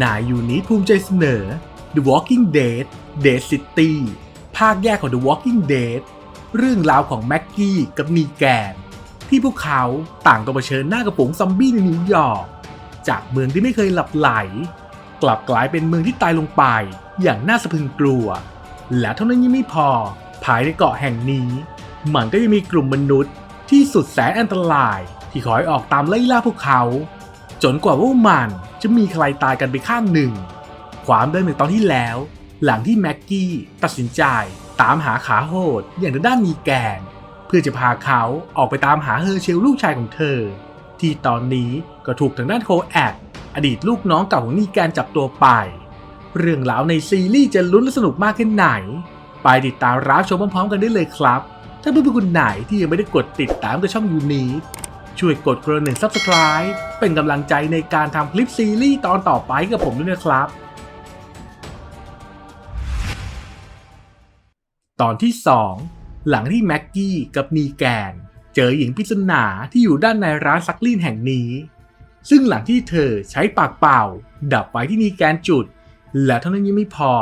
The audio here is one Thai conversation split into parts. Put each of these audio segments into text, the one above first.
นายยูนี้ภูมิใจเสนอ The Walking Dead Dead City ภาคแยกของ The Walking Dead เรื่องราวของแม็กกี้กับนีแกน ที่พวกเขาต่างต้อเผชิญหน้ากับฝูงซอมบี้ในนิวยอร์กจากเมืองที่ไม่เคยหลับไหล กลับกลายเป็นเมืองที่ตายลงไปอย่างน่าสะพึงกลัว และเท่านั้นยังไม่พอภายในเกาะแห่งนี้ มันก็ยังมีกลุ่มมนุษย์ที่สุดแสนอันตรายที่คอยออกตามไล่ล่าพวกเขา จนกว่าพวกมันจะมีใครตายกันไปข้างหนึ่ง ความเดิมในตอนที่แล้ว หลังที่แม็กกี้ตัดสินใจตามหาขาโหดอย่างทางด้านนีแกนเพื่อจะพาเขาออกไปตามหาเฮอร์เชลลูกชายของเธอ ที่ตอนนี้ก็ถูกทางด้านโคแอดอดีตลูกน้องเก่าของนีแกนจับตัวไป เรื่องราวในซีรีส์จะลุ้นและสนุกมากแค่ไหน ไปติดตามรับชมพร้อมๆกันได้เลยครับ ถ้าเพื่อนๆคนไหนที่ยังไม่ได้กดติดตามกับช่องยูนี้ ช่วยกดกระหนึ่ง Subscribe เป็นกำลังใจในการทำคลิปซีรีส์ตอนต่อไปกับผมด้วยนะครับ ตอนที่ 2 หลังที่แม็กกี้กับนีแกน เจอหญิงปริศนาที่อยู่ด้านในร้านซักลีนแห่งนี้ ซึ่งหลังที่เธอใช้ปากเป่า ดับไฟที่นีแกนจุด และเท่านั้นยังไม่พอ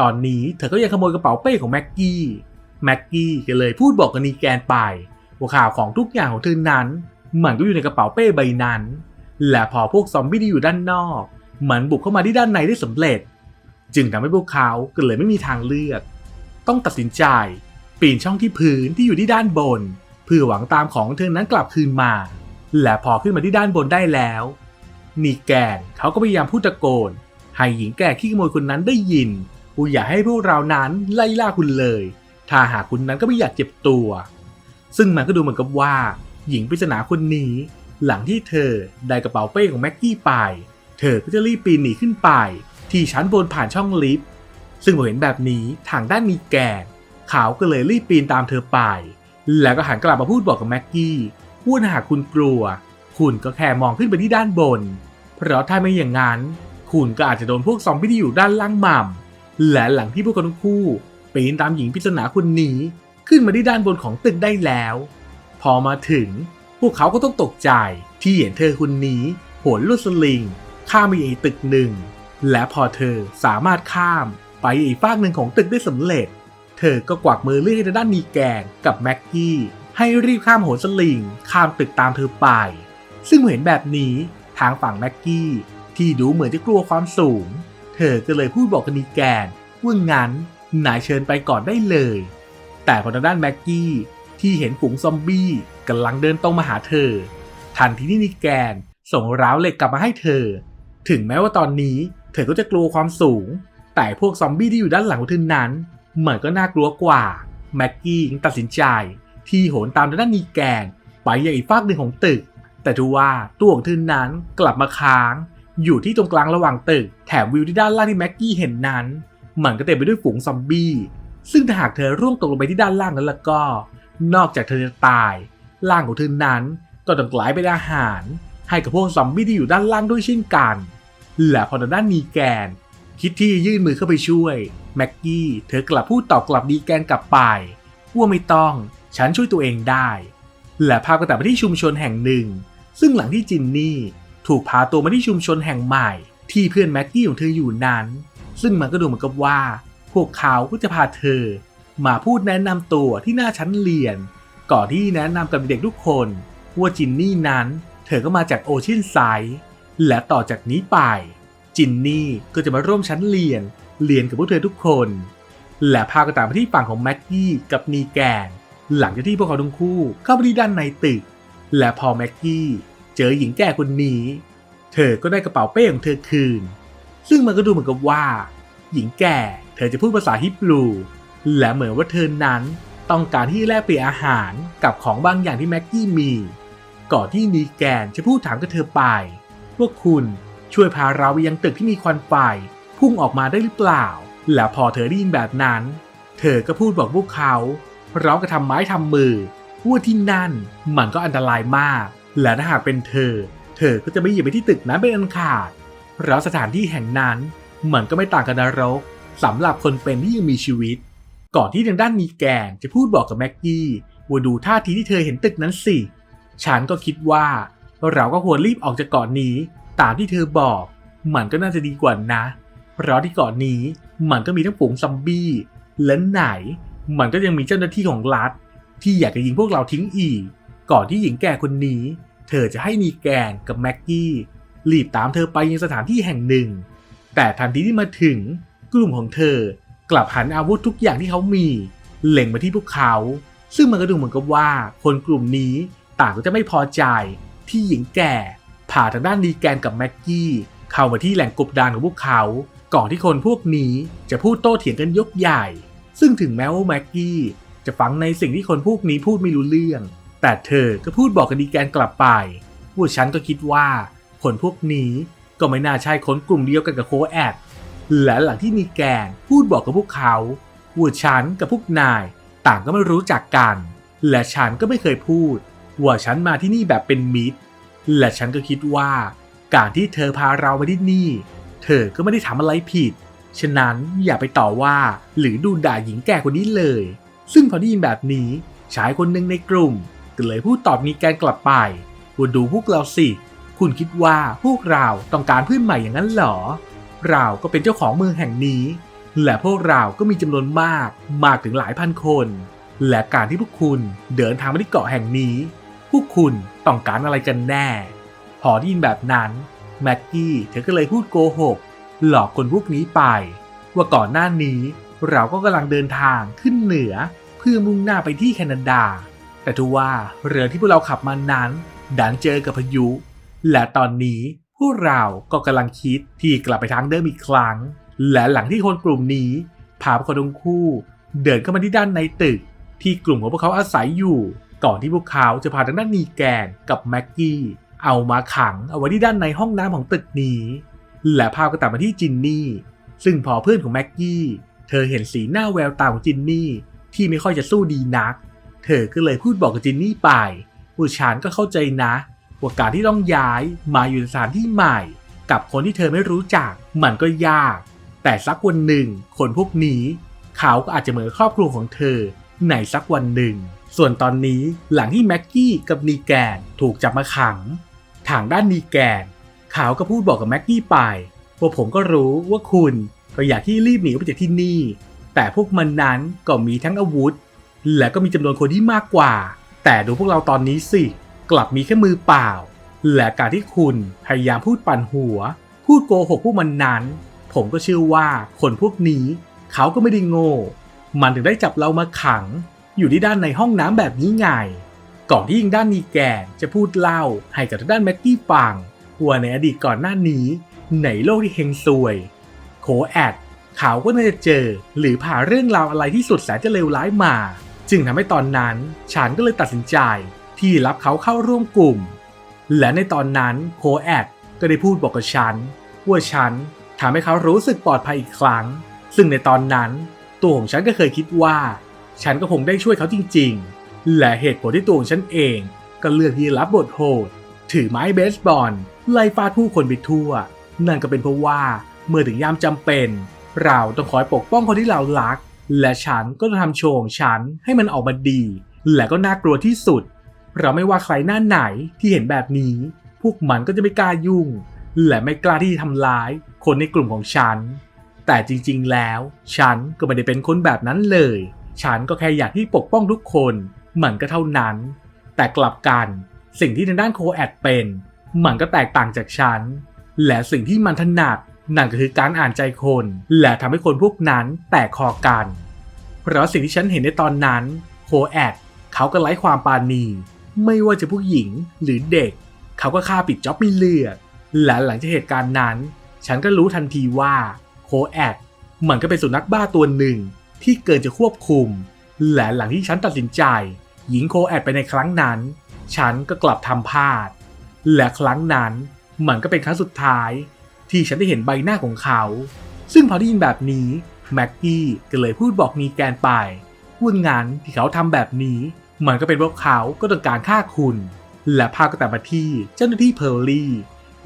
ตอนนี้เธอก็ยังขโมยกระเป๋าเป้ของแม็กกี้แม็กกี้ก็เลยพูดบอกกับนีแกนไปว่าข่าวของทุกอย่างของเธอนั้น มันก็อยู่ในกระเป๋าเป้ใบนั้น และพอพวกซอมบี้ที่อยู่ด้านนอก มันบุกเข้ามาที่ด้านในได้สำเร็จ จึงทำให้พวกเขาก็เลยไม่มีทางเลือก ต้องตัดสินใจ ปีนช่องที่พื้นที่อยู่ที่ด้านบน เพื่อหวังตามของเธอนั้นกลับคืนมา และพอขึ้นมาที่ด้านบนได้แล้วนีแกนเขาก็พยายามพูดตะโกน ให้หญิงแก่ขี้ขโมยคนนั้นได้ยินกูอยากให้พวกเรานั้นไล่ล่าคุณเลย ถ้าหากคุณนั้นก็ไม่อยากเจ็บตัว ซึ่งมันก็ดูเหมือนกับว่า หญิงปริศนาคนนี้ หลังที่เธอได้กระเป๋าเป้ของแม็กกี้ไป เธอก็จะรีบปีนหนีขึ้นไป ที่ชั้นบนผ่านช่องลิฟต์ ซึ่งพอเห็นแบบนี้ทางด้านมีแกนเขาก็เลยรีบปีนตามเธอไป แล้วก็หันกลับมาพูดบอกกับแม็กกี้ว่าถ้าหากคุณกลัว คุณก็แค่มองขึ้นไปที่ด้านบน เพราะถ้าไม่อย่างนั้น คุณก็อาจจะโดนพวกซอมบี้ที่อยู่ด้านล่างหม่ำและหลังที่พวกเขาทั้งคู่ปีนตามหญิงปริศนาคนนี้ขึ้นมาที่ด้านบนของตึกได้แล้ว พอมาถึง พวกเขาก็ต้องตกใจที่เห็นเธอคนนี้โหนลวดสลิง ข้ามไปอีกตึกหนึ่ง และพอเธอสามารถข้ามไปอีกฟากหนึ่งของตึกได้สำเร็จ เธอก็กวักมือเรียกให้ทางด้านนีแกนกับแม็กกี้ให้รีบข้ามโหนสลิง ข้ามตึกตามเธอไป ซึ่งเมื่อเห็นแบบนี้ทางฝั่งแม็กกี้ที่ดูเหมือนจะกลัวความสูง เธอก็เลยพูดบอกกับนีแกนว่างั้นนายเชิญไปก่อนได้เลย แต่พอทางด้านแม็กกี้ ที่เห็นฝูงซอมบี้กำลังเดินตรงมาหาเธอ ทันทีที่นิแกนส่งร้าวเหล็กกลับมาให้เธอ ถึงแม้ว่าตอนนี้เธอก็จะกลัวความสูง แต่พวกซอมบี้ที่อยู่ด้านหลังของเธอนั้นเหมันก็น่ากลัวกว่า แม็กกี้ยังตัดสินใจที่โหนตามด้านนีแกน ไปยังอีกฟากหนึ่งของตึก แต่ดูว่าตัวของเธอนั้นกลับมาค้าง อยู่ที่ตรงกลางระหว่างตึก แถมวิวที่ด้านล่างที่แม็กกี้เห็นนั้นเหมันก็เต็มไปด้วยฝูงซอมบี้ซึ่งถ้าหากเธอร่วงตกลงไปที่ด้านล่างนั้นแล้วก็ นอกจากเธอจะตาย ร่างของเธอนั้นก็ต้องกลายเป็นอาหาร ให้กับพวกซอมบี้ที่อยู่ด้านล่างด้วยเช่นกัน และพอทางด้านนีแกน คิดที่ยื่นมือเข้าไปช่วย แม็กกี้เธอกลับพูดตอบกลับนีแกนกลับไป ว่าไม่ต้อง ฉันช่วยตัวเองได้ และพาก็ตัดไปที่ชุมชนแห่งหนึ่ง ซึ่งหลังที่จินนี่ถูกพาตัวมาที่ชุมชนแห่งใหม่ ที่เพื่อนแม็กกี้ของเธออยู่นั้น ซึ่งมันก็ดูเหมือนกับว่า พวกเขาก็จะพาเธอ มาพูดแนะนำตัวที่หน้าชั้นเรียน ก่อนที่แนะนำกับเด็กทุกคนว่าจินนี่นั้น เธอก็มาจากโอเชียนไซด์และต่อจากนี้ไป จินนี่ก็จะมาร่วมชั้นเรียน เรียนกับพวกเธอทุกคน และพากันตามไปที่ฝั่งของแม็กกี้กับนีแกนหลังจากที่พวกเขาทั้งคู่เข้าไปที่ด้านในตึก และพอแม็กกี้เจอหญิงแก่คนนี้ เธอก็ได้กระเป๋าเป้ของเธอคืน ซึ่งมันก็ดูเหมือนกับว่า หญิงแก่เธอจะพูดภาษาฮิบรู และเหมือนว่าเธอนั้นต้องการที่แลกเปลี่ยนอาหารกับของบางอย่างที่แม็กกี้มี ก่อนที่นีแกนจะพูดถามกับเธอไป ว่าคุณช่วยพาเราไปยังตึกที่มีควันไฟพุ่งออกมาได้หรือเปล่า และพอเธอได้ยินแบบนั้น เธอก็พูดบอกพวกเขาร้อมกับทำไม้ทำมือว่าที่นั่นมันก็อันตรายมาก และถ้าหากเป็นเธอ เธอก็จะไม่หยิบไปที่ตึกนั้นเป็นอันขาดเพราะสถานที่แห่งนั้นมันก็ไม่ต่างกับนรกสำหรับคนเป็นที่ยังมีชีวิต ก่อนที่ทางด้านมีแกนจะพูดบอกกับแม็กกี้ว่าดูท่าทีที่เธอเห็นตึกนั้นสิ ฉันก็คิดว่า เราก็ควรรีบออกจากเกาะนนี้ ตามที่เธอบอก มันก็น่าจะดีกว่านะ เพราะที่เกาะนนี้มันก็มีทั้งฝูงซอมบี้ และไหน มันก็ยังมีเจ้าหน้าที่ของรัฐ ที่อยากจะยิงพวกเราทิ้งอีก ก่อนที่หญิงแก่คนนี้ เธอจะให้นีแกนกับแม็กกี้รีบตามเธอไปยังสถานที่แห่งหนึ่ง แต่ทันทีที่มาถึง กลุ่มของเธอ กลับหันอาวุธทุกอย่างที่เขามีเล็งมาที่พวกเขา ซึ่งมันก็ดูเหมือนกับว่าคนกลุ่มนี้ต่างก็จะไม่พอใจที่หญิงแก่พาทางด้านนีแกนกับแม็กกี้เข้ามาที่แหล่งกบดานของพวกเขา ก่อนที่คนพวกนี้จะพูดโต้เถียงกันยกใหญ่ ซึ่งถึงแม้ว่าแม็กกี้จะฟังในสิ่งที่คนพวกนี้พูดไม่รู้เรื่อง แต่เธอก็พูดบอกกับนีแกนกลับไปว่าฉันก็คิดว่าคนพวกนี้ก็ไม่น่าใช่คนกลุ่มเดียวกันกับโคแอด และหลังที่นีแกนพูดบอกกับพวกเขาว่าฉันกับพวกนายต่างก็ไม่รู้จักกัน และฉันก็ไม่เคยพูด ว่าฉันมาที่นี่แบบเป็นมิตร และฉันก็คิดว่า การที่เธอพาเรามาที่นี่ เธอก็ไม่ได้ทำอะไรผิด ฉะนั้นอย่าไปต่อว่าหรือดูด่าหญิงแก่คนนี้เลย ซึ่งพอได้ยินแบบนี้ชายคนหนึ่งในกลุ่มก็เลยพูดตอบนีแกนกลับไปว่าดูพวกเราสิ คุณคิดว่าพวกเราต้องการเพื่อนใหม่อย่างนั้นหรอ เราก็เป็นเจ้าของเมืองแห่งนี้ และพวกเราก็มีจำนวนมากมากถึงหลายพันคน และการที่พวกคุณเดินทางมาที่เกาะแห่งนี้ พวกคุณต้องการอะไรกันแน่ พอได้ยินแบบนั้นแม็กกี้เธอก็เลยพูดโกหก หลอกคนพวกนี้ไป ว่าก่อนหน้านี้เราก็กำลังเดินทางขึ้นเหนือ เพื่อมุ่งหน้าไปที่แคนาดา แต่ทว่าเรือที่พวกเราขับมานั้นดันเจอกับพายุ และตอนนี้ พวกเราก็กำลังคิดที่กลับไปทางเดิมอีกครั้ง และหลังที่คนกลุ่มนี้พาพวกเขาทั้งคู่ เดินเข้ามาที่ด้านในตึก ที่กลุ่มของพวกเขาอาศัยอยู่ ก่อนที่พวกเขาจะพาทางด้านนีแกนกับแม็กกี้เอามาขังเอาไว้ที่ด้านในห้องน้ำของตึกนี้ และภาพก็ตัดมาที่จินนี่ ซึ่งพอเพื่อนของแม็กกี้เธอเห็นสีหน้าแววตาของจินนี่ที่ไม่ค่อยจะสู้ดีนัก เธอก็เลยพูดบอกกับจินนี่ไปว่าฉันก็เข้าใจนะ ว่าการที่ต้องย้ายมาอยู่ในสถานที่ใหม่ กับคนที่เธอไม่รู้จักมันก็ยาก แต่สักวันหนึ่ง คนพวกนี้ เขาก็อาจจะเหมือนครอบครัวของเธอในสักวันหนึ่ง ส่วนตอนนี้หลังที่แม็กกี้กับนีแกนถูกจับมาขัง ทางด้านนีแกน เขาก็พูดบอกกับแม็กกี้ไปว่าผมก็รู้ว่าคุณก็อยากที่รีบหนีไปจากที่นี่ แต่พวกมันนั้นก็มีทั้งอาวุธ และก็มีจำนวนคนที่มากกว่า แต่ดูพวกเราตอนนี้สิ กลับมีแค่มือเปล่า และการที่คุณพยายามพูดปั่นหัว พูดโกหกพวกมันนั้น ผมก็เชื่อว่าคนพวกนี้ เขาก็ไม่ได้โง่ มันถึงได้จับเรามาขัง อยู่ที่ด้านในห้องน้ำแบบนี้ไง ก่อนที่ยิงด้านนีแกนจะพูดเล่าให้กับทางด้านแม็กกี้ฟังว่าในอดีตก่อนหน้านี้ในโลกที่เฮงซวย โคแอดเขาก็น่าจะเจอ หรือผ่าเรื่องราวอะไรที่สุดแสนจะเลวร้ายมา จึงทำให้ตอนนั้น ฉันก็เลยตัดสินใจ ที่รับเขาเข้าร่วมกลุ่ม และในตอนนั้นโคแอดก็ได้พูดบอกกับฉัน ว่าฉันทำให้เขารู้สึกปลอดภัยอีกครั้ง ซึ่งในตอนนั้นตัวของฉันก็เคยคิดว่า ฉันก็คงได้ช่วยเขาจริง ๆ และเหตุผลที่ตัวของฉันเองก็เลือกที่รับบทโหดถือไม้เบสบอลไล่ฟาดผู้คนไปทั่ว นั่นก็เป็นเพราะว่าเมื่อถึงยามจำเป็น เราต้องคอยปกป้องคนที่เรารัก และฉันก็จะทำโชว์ของฉันให้มันออกมาดี และก็น่ากลัวที่สุด เราไม่ว่าใครหน้าไหนที่เห็นแบบนี้ พวกมันก็จะไม่กล้ายุ่ง และไม่กล้าที่จะทำร้าย คนในกลุ่มของฉัน แต่จริงๆแล้ว ฉันก็ไม่ได้เป็นคนแบบนั้นเลย ฉันก็แค่อยากที่ปกป้องทุกคนเหมันก็เท่านั้น แต่กลับกัน สิ่งที่ทางด้านโคแอดเป็นมันก็แตกต่างจากฉัน และสิ่งที่มันถนัดนั่นก็คือการอ่านใจคน และทำให้คนพวกนั้นแตกคอกัน เพราะสิ่งที่ฉันเห็นในตอนนั้นโคแอดเขาก็ไร้ความปราณี ไม่ว่าจะผู้หญิงหรือเด็ก เขาก็ฆ่าปิดจ็อบไม่เลือกและหลังจากเหตุการณ์นั้น ฉันก็รู้ทันทีว่าโคแอดมันก็เป็นสุนัขบ้าตัวหนึ่งที่เกินจะควบคุม และหลังที่ฉันตัดสินใจ หญิงโคแอดไปในครั้งนั้น ฉันก็กลับทำพลาด และครั้งนั้นมันก็เป็นครั้งสุดท้าย ที่ฉันได้เห็นใบหน้าของเขา ซึ่งพอได้ยินแบบนี้แม็กกี้ก็เลยพูดบอกนีแกนไปว่างานที่เขาทำแบบนี้ มันก็เป็นเพราะเขาก็ต้องการฆ่าคุณ และพาก็แต่มาที่เจ้าหน้าที่เพอร์ลี่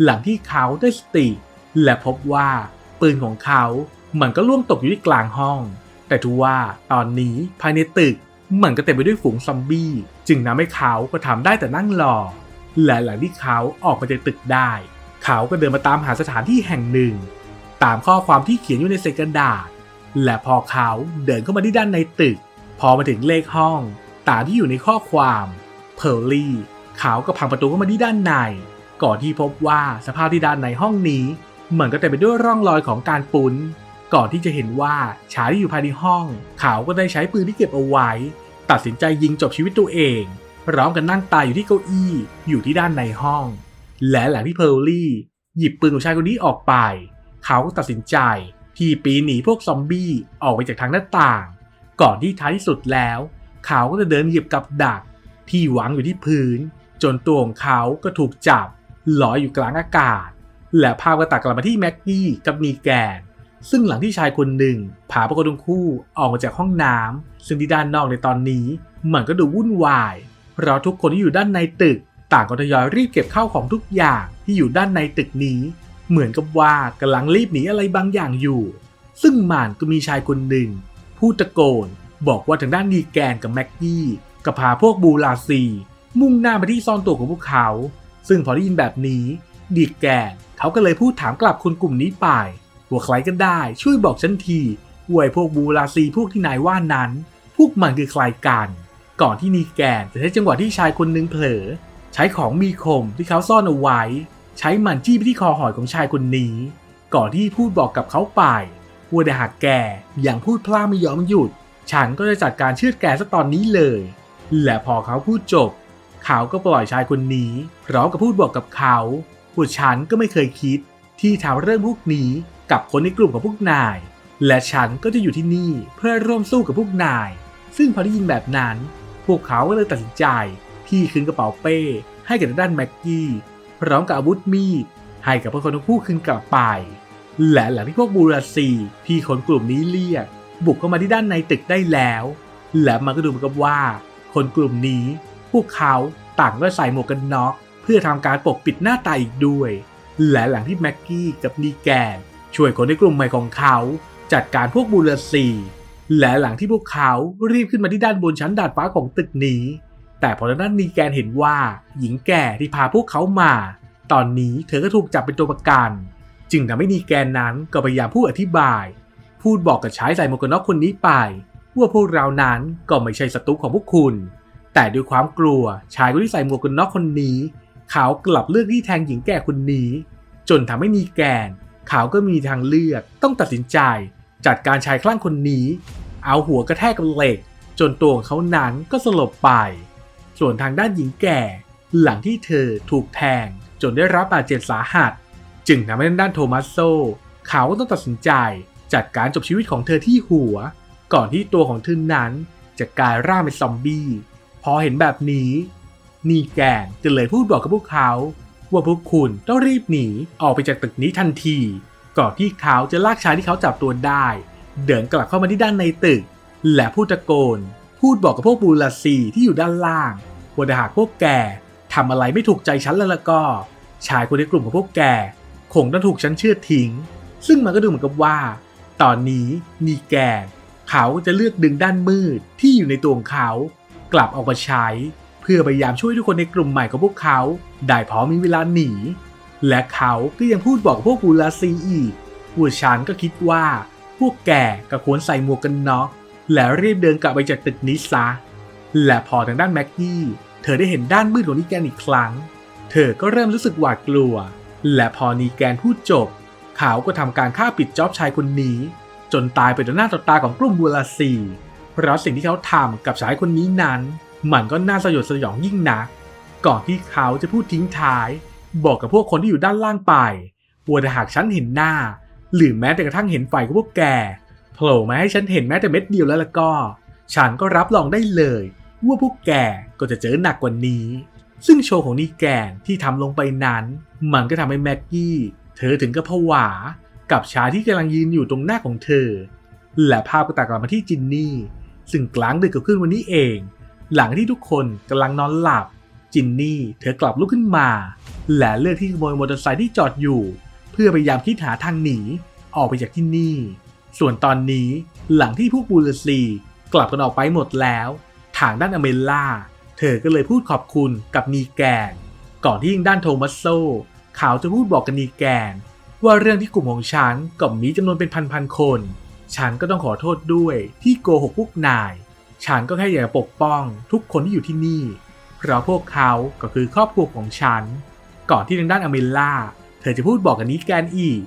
หลังที่เขาได้สติ และพบว่าปืนของเขามันก็ล่วงตกอยู่ที่กลางห้อง แต่ทว่าตอนนี้ภายในตึกมันก็เต็มไปด้วยฝูงซอมบี้ จึงทำให้เขาก็ทำได้แต่นั่งรอ และหลังที่เขาออกมาจากตึกได้ เขาก็เดินมาตามหาสถานที่แห่งหนึ่ง ตามข้อความที่เขียนอยู่ในเศษกระดาษ และพอเขาเดินเข้ามาที่ด้านในตึก พอมาถึงเลขห้อง ตาที่อยู่ในข้อความเพอร์ลี่เขาก็พังประตูเข้ามาที่ด้านใน ก่อนที่พบว่าสภาพที่ด้านในห้องนี้เหมือนก็เต็มไปด้วยร่องรอยของการปุ้น ก่อนที่จะเห็นว่าชายที่อยู่ภายในห้องเขาก็ได้ใช้ปืนที่เก็บเอาไว้ ตัดสินใจยิงจบชีวิตตัวเองพร้อมกันนั่งตายอยู่ที่เก้าอี้อยู่ที่ด้านในห้อง และหลังที่เพอร์ลี่ หยิบปืนของชายคนนี้ออกไป เขาก็ตัดสินใจที่ปีนหนีพวกซอมบี้ออกไปจากทางหน้าต่าง ก่อนที่ท้ายที่สุดแล้ว เขาก็จะเดินหยียบกับดักที่วางอยู่ที่พื้น จนตัวของเขาก็ถูกจับลอยอยู่กลางอากาศ และภาพก็ตัดกลับมาที่แม็กกี้กับนีแกน ซึ่งหลังที่ชายคนหนึ่งพาพวกเขาทั้งคู่ออกมาจากห้องน้ำซึ่งที่ด้านนอกในตอนนี้มันก็ดูวุ่นวาย เพราะทุกคนที่อยู่ด้านในตึก ต่างก็ทยอยรีบเก็บข้าวของทุกอย่างที่อยู่ด้านในตึกนี้ เหมือนกับว่ากำลังรีบหนีอะไรบางอย่างอยู่ ซึ่งมันก็มีชายคนหนึ่งพูดตะโกน บอกว่าทางด้านนีแกนกับแม็กกี้ก็พาพวกบูลาซี มุ่งหน้าไปที่ซ่อนตัวของพวกเขา ซึ่งพอได้ยินแบบนี้ดีแกนเขาก็เลยพูดถามกลับคนกลุ่มนี้ไปว่าใครก็ได้ช่วยบอกฉันทีว่าพวกบูลาซีพวกที่นายว่านั้น พวกมันคือใครกัน ก่อนที่นีแกนจะใช้จังหวะที่ชายคนหนึงเผลอ ใช้ของมีคมที่เขาซ่อนเอาไว้ ใช้มันจี้ไปที่คอหอยของชายคนนี้ ก่อนที่พูดบอกกับเขาไปว่าแต่หากแกยังพูดพลาดไม่ยอมหยุด ฉันก็จะจัดการชือดแกซะตอนนี้เลย และพอเขาพูดจบ เขาก็ปล่อยชายคนนี้ พร้อมกับพูดบอกกับเขาว่าฉันก็ไม่เคยคิด ที่ทำเรื่องพวกนี้กับคนในกลุ่มของพวกนาย และฉันก็จะอยู่ที่นี่เพื่อร่วมสู้กับพวกนาย ซึ่งพอได้ยินแบบนั้น พวกเขาก็เลยตัดสินใจที่คืนกระเป๋าเป้ ให้กับด้านแม็กกี้พร้อมกับอาวุธมีดให้กับพวกเขาทั้งคู่คืนกลับไป และหลังที่พวกบูราซีพี่คนกลุ่มนี้เรียก บุกเข้ามาที่ด้านในตึกได้แล้ว และมันก็ดูเหมือนกับว่า คนกลุ่มนี้ พวกเขาต่างก็ใส่หมวกกันน็อกเพื่อทำการปกปิดหน้าตาอีกด้วย และหลังที่แม็กกี้กับนีแกน ช่วยคนในกลุ่มใหม่ของเขา จัดการพวกบูราซีและหลังที่พวกเขารีบขึ้นมาที่ด้านบนชั้นดาดฟ้าของตึกนี้ แต่พอด้านนีแกนเห็นว่า หญิงแก่ที่พาพวกเขามา ตอนนี้เธอก็ถูกจับเป็นตัวประกัน จึงทำให้นีแกนนั้นก็พยายามพูดอธิบาย พูดบอกกับชายใส่หมวกกันน็อกคนนี้ไป ว่าพวกเรานั้นก็ไม่ใช่ศัตรูของพวกคุณ แต่ด้วยความกลัวชายคนที่ใส่หมวกกันน็อกคนนี้ เขากลับเลือกที่แทงหญิงแก่คนนี้ จนทำให้นีแกน เขาก็มีทางเลือกต้องตัดสินใจ จัดการชายคลั่งคนนี้ เอาหัวกระแทกกับเหล็ก จนตัวของเขานั้นก็สลบไป ส่วนทางด้านหญิงแก่ หลังที่เธอถูกแทง จนได้รับบาดเจ็บสาหัส จึงทำให้ด้านโทมัสโซ เขาก็ต้องตัดสินใจ จัดการจบชีวิตของเธอที่หัว ก่อนที่ตัวของเธอนั้นจะกลายร่างเป็นซอมบี้ พอเห็นแบบนี้ นีแกนก็เลยพูดบอกกับพวกเขา ว่าพวกคุณต้องรีบหนีออกไปจากตึกนี้ทันที ก่อนที่เขาจะลากชายที่เขาจับตัวได้ เดินกลับเข้ามาที่ด้านในตึก และพูดตะโกน พูดบอกกับพวกบูลาซีที่อยู่ด้านล่างว่าหากพวกแกทำอะไรไม่ถูกใจฉันแล้วล่ะก็ ชายคนในกลุ่มของพวกแกคงต้องถูกฉันเชื่อทิ้ง ซึ่งมันก็ดูเหมือนกับว่า ตอนนี้นีแกนเขาจะเลือกดึงด้านมืดที่อยู่ในตัวของเขา กลับออกมาใช้ เพื่อพยายามช่วยทุกคนในกลุ่มใหม่ของพวกเขา ได้พอมีเวลาหนี และเขาก็ยังพูดบอกพวกบูลาซีอีกว่าฉันก็คิดว่า พวกแกก็ควรใส่หมวกกันน็อกแล้วรีบเดินกลับไปจากตึกนี้ซะ และพอทางด้านแม็กกี้ เธอได้เห็นด้านมืดของนีแกนอีกครั้ง เธอก็เริ่มรู้สึกหวาดกลัว และพอนีแกนพูดจบ ขาก็ทำการฆ่าปิดจ็อบชายคนนี้ จนตายไปต่อหน้าต่อตาของกลุ่มบูลาซีเพราะสิ่งที่เขาทำกับชายคนนี้นั้น มันก็น่าสยดสยองยิ่งนัก ก่อนที่เขาจะพูดทิ้งท้าย บอกกับพวกคนที่อยู่ด้านล่างไปว่าถ้าหากฉันเห็นหน้า หรือแม้แต่กระทั่งเห็นไฟของพวกแกโผล่มาให้ฉันเห็นแม้แต่เม็ดเดียวแล้วละก็ ฉันก็รับรองได้เลยว่าพวกแกก็จะเจอหนักกว่านี้ ซึ่งโชว์ของนีแกนที่ทำลงไปนั้น มันก็ทำให้แม็กกี้ เธอถึงกับผวากับชายที่กำลังยืนอยู่ตรงหน้าของเธอ และภาพก็ตัดกลับมาที่จินนี่ ซึ่งกลางดึกเกิดขึ้นวันนี้เอง หลังที่ทุกคนกำลังนอนหลับ จินนี่เธอกลับลุกขึ้นมา และเลือกที่ขโมยมอเตอร์ไซค์ที่จอดอยู่ เพื่อพยายามคิดหาทางหนีออกไปจากที่นี่ ส่วนตอนนี้หลังที่พวกบูลซีกลับกันออกไปหมดแล้วทางด้านอเมล่า เธอก็เลยพูดขอบคุณกับนีแกนก่อนที่ยิงด้านโทมัสโซ ขาจะพูดบอกกันนีแกน ว่าเรื่องที่กลุ่มของฉันกับมีจำนวนเป็นพันๆคน ฉันก็ต้องขอโทษด้วยที่โกหกพวกนาย ฉันก็แค่อยากปกป้องทุกคนที่อยู่ที่นี่ เพราะพวกเขาก็คือครอบครัวของฉัน ก่อนที่ทางด้านอเมล่า เธอจะพูดบอกกับนิแกนอีก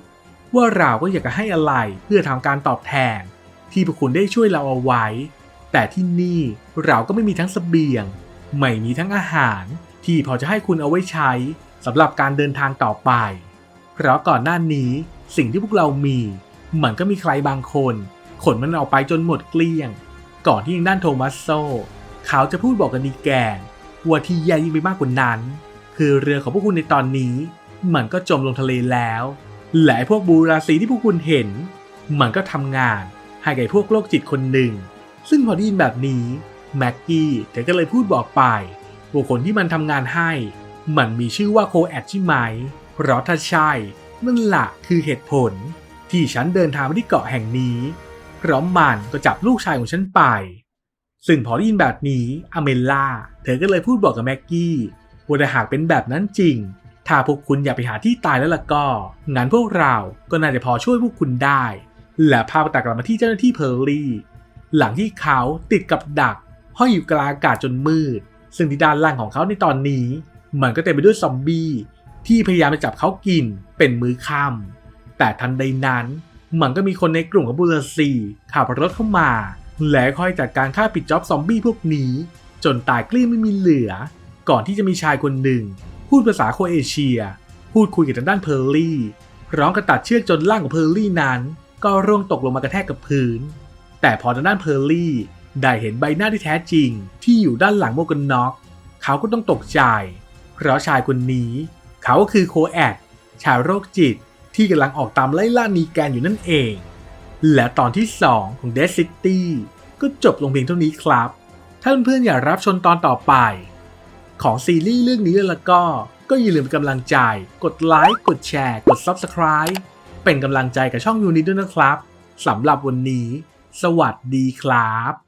ว่าเราก็อยากจะให้อะไรเพื่อทำการตอบแทน ที่พวกคุณได้ช่วยเราเอาไว้ แต่ที่นี่เราก็ไม่มีทั้งสเสบียง ไม่มีทั้งอาหาร ที่พอจะให้คุณเอาไว้ใช้ สำหรับการเดินทางต่อไป เพราะก่อนหน้านี้สิ่งที่พวกเรามี มันก็มีใครบางคน ขนมันออกไปจนหมดเกลี้ยง ก่อนที่ทางด้านโทมัสโซ เขาจะพูดบอกกับนีแกนว่าที่แย่ยิ่งไปมากกว่านั้น คือเรือของพวกคุณในตอนนี้ มันก็จมลงทะเลแล้ว และพวกบูราซีที่พวกคุณเห็น มันก็ทำงานให้กับพวกโรคจิตคนหนึ่ง ซึ่งพอได้ยินแบบนี้แม็กกี้เธอก็เลยพูดบอกไปว่าคนที่มันทำงานให้ มันมีชื่อว่าโคแอดใช่ไหม เพราะถ้าใช่นั่นละคือเหตุผล ที่ฉันเดินทางมาที่เกาะแห่งนี้ เพราะมันก็จับลูกชายของฉันไป ซึ่งพอได้ยินแบบนี้อเมล่าเธอก็เลยพูดบอกกับแม็กกี้ว่าถ้าหากเป็นแบบนั้นจริง ถ้าพวกคุณอยากไปหาที่ตายแล้วล่ะก็งั้นพวกเราก็น่าจะพอช่วยพวกคุณได้ และพาไปตัดกลับมาที่เจ้าหน้าที่เพอร์ลี่ หลังที่เขาติดกับดักห้อยอยู่กลางอากาศจนมืด ซึ่งที่ด้านล่างของเขาในตอนนี้ มันก็เต็มไปด้วยซอมบี้ที่พยายามจะจับเขากินเป็นมือค่ำแต่ทันใดนั้นมันก็มีคนในกลุ่มของบูรซีขับรถเข้ามา และค่อยจัดการฆ่าปิดจ็อบซอมบี้พวกนี้ จนตายกลี้งไม่มีเหลือ ก่อนที่จะมีชายคนหนึ่ง พูดภาษาโคเอเชีย พูดคุยกับทางด้านเพอร์ลี่ร้อมกับตัดเชือกจนร่างของเพอร์ลี่นั้น ก็ร่วงตกลงมากระแทกกับพื้น แต่พอทางด้านเพอร์ลี่ได้เห็นใบหน้าที่แท้จริง ที่อยู่ด้านหลังโมกันน็อกเขาก็ต้องตกใจ เพราะชายคนนี้ เขาก็คือโคแอดชายโรคจิตที่กำลังออกตามไล่ล่านีแกนอยู่นั่นเอง และตอนที่ 2 ของ Dead City ก็จบลงเพียงเท่านี้ครับ ถ้าเพื่อนๆอยากรับชมตอนต่อไป ของซีรีส์เรื่องนี้แล้วก็ ก็อย่าลืมเป็นกำลังใจ กดไลค์ กดแชร์ กด Subscribe เป็นกำลังใจกับช่องยูนิตด้วยนะครับสำหรับวันนี้ สวัสดีครับ